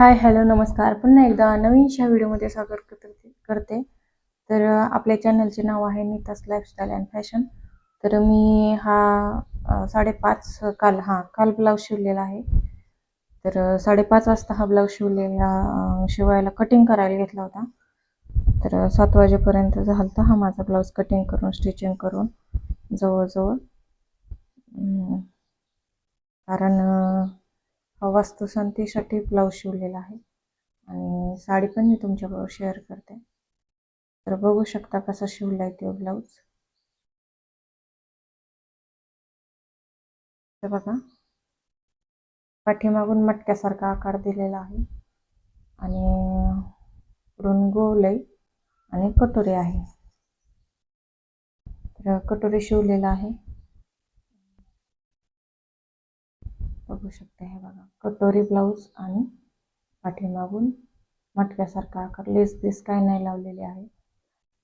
Hi hello नमस्कार. पुन्हा एकदा नवीनशा व्हिडिओमध्ये स्वागत करते करते. तर आपल्या चॅनलचे नाव आहे नीतास लाईफस्टाईल अँड फॅशन तर मी हा साडेपाच काल हां काल ब्लाऊज शिवलेला आहे. तर साडेपाच वाजता हा ब्लाऊज शिवलेला शिवायला कटिंग करायला घेतला होता. तर सात वाजेपर्यंत झाला होता हा माझा ब्लाऊज कटिंग करून स्टिचिंग करून जवळजवळ. कारण वास्तुशांतीसाठी ब्लाऊज शिवलेला आहे. आणि साडी पण मी तुमच्याबरोबर शेअर करते. तर बघू शकता कसा शिवला आहे तो ब्लाऊज तर बघा पाठीमागून मटक्यासारखा आकार दिलेला आहे. आणि पुढून आणि कटोरी आहे. तर कटोरी शिवलेला आहे. बघू शकता हे बघा. कटोरी ब्लाऊज आणि पाठीमागून मटक्यासारखा आकार. लेस बेस काय नाही लावलेली आहे.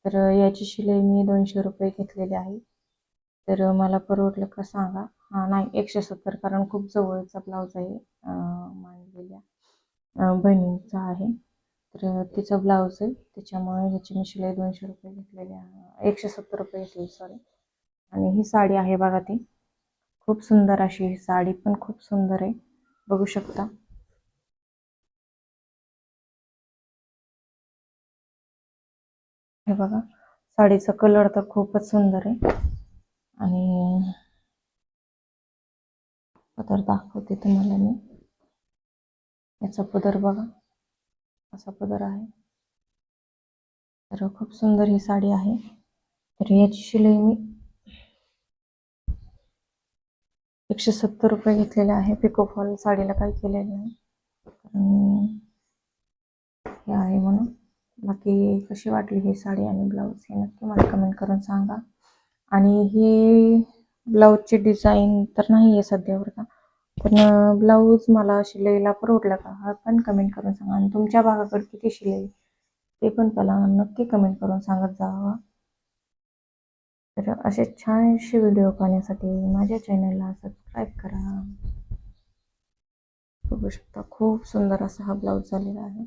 तर याची शिलाई मी दोनशे रुपये घेतलेली आहे. तर मला परवडलं का सांगा. हां नाही एकशे सत्तर कारण खूप जवळचा ब्लाऊज आहे मांडलेल्या बहिणीचा आहे. तर तिचा ब्लाऊज आहे. त्याच्यामुळे ह्याची मी शिलाई दोनशे रुपये घेतलेली आहे. एकशे सत्तर रुपये घेतली सॉरी आणि ही साडी आहे बघा ती. खूप सुंदर अशी ही साडी पण खूप सुंदर आहे. बघू शकता. हे बघा साडीचा कलर तर खूपच सुंदर आहे. आणि पदर दाखवते तुम्हाला मी. याचा पदर बघा असा पदर आहे. तर खूप सुंदर ही साडी आहे. तर याची शिलाई मी एकशे सत्तर रुपये घेतलेले आहे. पिको फॉल साडीला काही केलेलं नाही. हे आहे म्हणून. बाकी कशी वाटली ही साडी आणि ब्लाऊज हे नक्की मला कमेंट करून सांगा. आणि ही ब्लाऊजची डिझाईन तर नाही आहे सध्यावर का. पण ब्लाऊज मला शिलाईला परवडला का हा पण कमेंट करून सांगा. आणि तुमच्या भागाकडे किती शिलाई ते पण मला नक्की कमेंट करून सांगत जावा. तर असे छानसे व्हिडिओ पाहण्यासाठी माझ्या चॅनलला सबस्क्राईब करा. बघू शकता खूप सुंदर असा हा ब्लाऊज झालेला आहे.